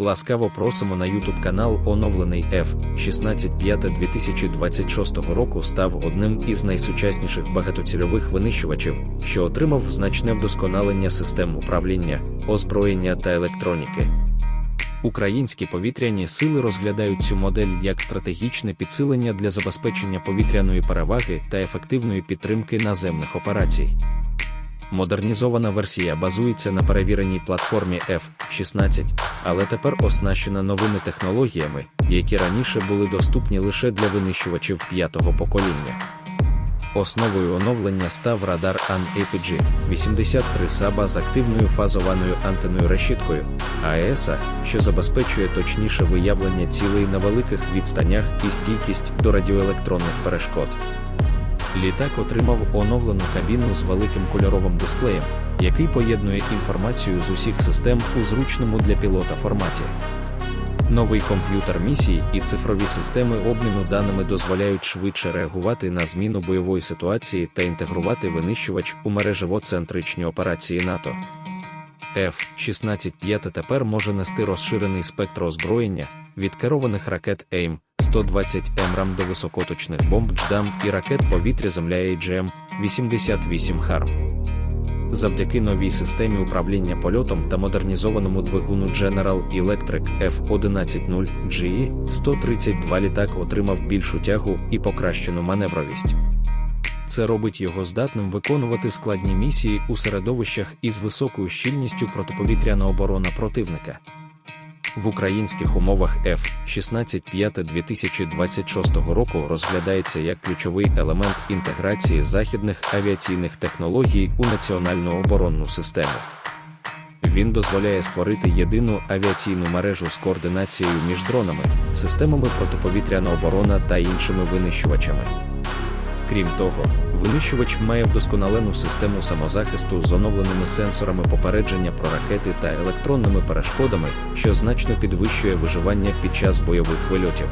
Ласкаво просимо на YouTube канал оновлений F-16 2026 року став одним із найсучасніших багатоцільових винищувачів, що отримав значне вдосконалення систем управління, озброєння та електроніки. Українські повітряні сили розглядають цю модель як стратегічне підсилення для забезпечення повітряної переваги та ефективної підтримки наземних операцій. Модернізована версія базується на перевіреній платформі F-16, але тепер оснащена новими технологіями, які раніше були доступні лише для винищувачів п'ятого покоління. Основою оновлення став радар AN-APG 83 САБА з активною фазованою антеною решіткою АЕСа, що забезпечує точніше виявлення цілей на великих відстанях і стійкість до радіоелектронних перешкод. Літак отримав оновлену кабіну з великим кольоровим дисплеєм, який поєднує інформацію з усіх систем у зручному для пілота форматі. Новий комп'ютер місії і цифрові системи обміну даними дозволяють швидше реагувати на зміну бойової ситуації та інтегрувати винищувач у мережево-центричні операції НАТО. F-16-5 тепер може нести розширений спектр озброєння від керованих ракет AIM 120 МРАМ до високоточних бомб JDAM і ракет повітря-земля AGM-88 HARM. Завдяки новій системі управління польотом та модернізованому двигуну General Electric F-110 GE 132 літак отримав більшу тягу і покращену маневровість. Це робить його здатним виконувати складні місії у середовищах із високою щільністю протиповітряна оборона противника. В українських умовах F-16-5 2026 року розглядається як ключовий елемент інтеграції західних авіаційних технологій у національну оборонну систему. Він дозволяє створити єдину авіаційну мережу з координацією між дронами, системами протиповітряна оборона та іншими винищувачами. Крім того, винищувач має вдосконалену систему самозахисту з оновленими сенсорами попередження про ракети та електронними перешкодами, що значно підвищує виживання під час бойових вильотів.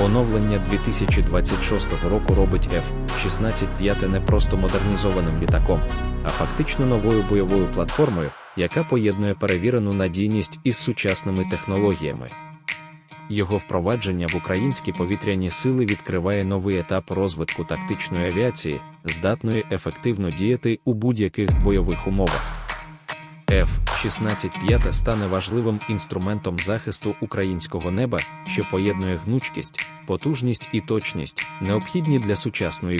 Оновлення 2026 року робить F-16-5 не просто модернізованим літаком, а фактично новою бойовою платформою, яка поєднує перевірену надійність із сучасними технологіями. Його впровадження в українські повітряні сили відкриває новий етап розвитку тактичної авіації, здатної ефективно діяти у будь-яких бойових умовах. F-16-5 стане важливим інструментом захисту українського неба, що поєднує гнучкість, потужність і точність, необхідні для сучасної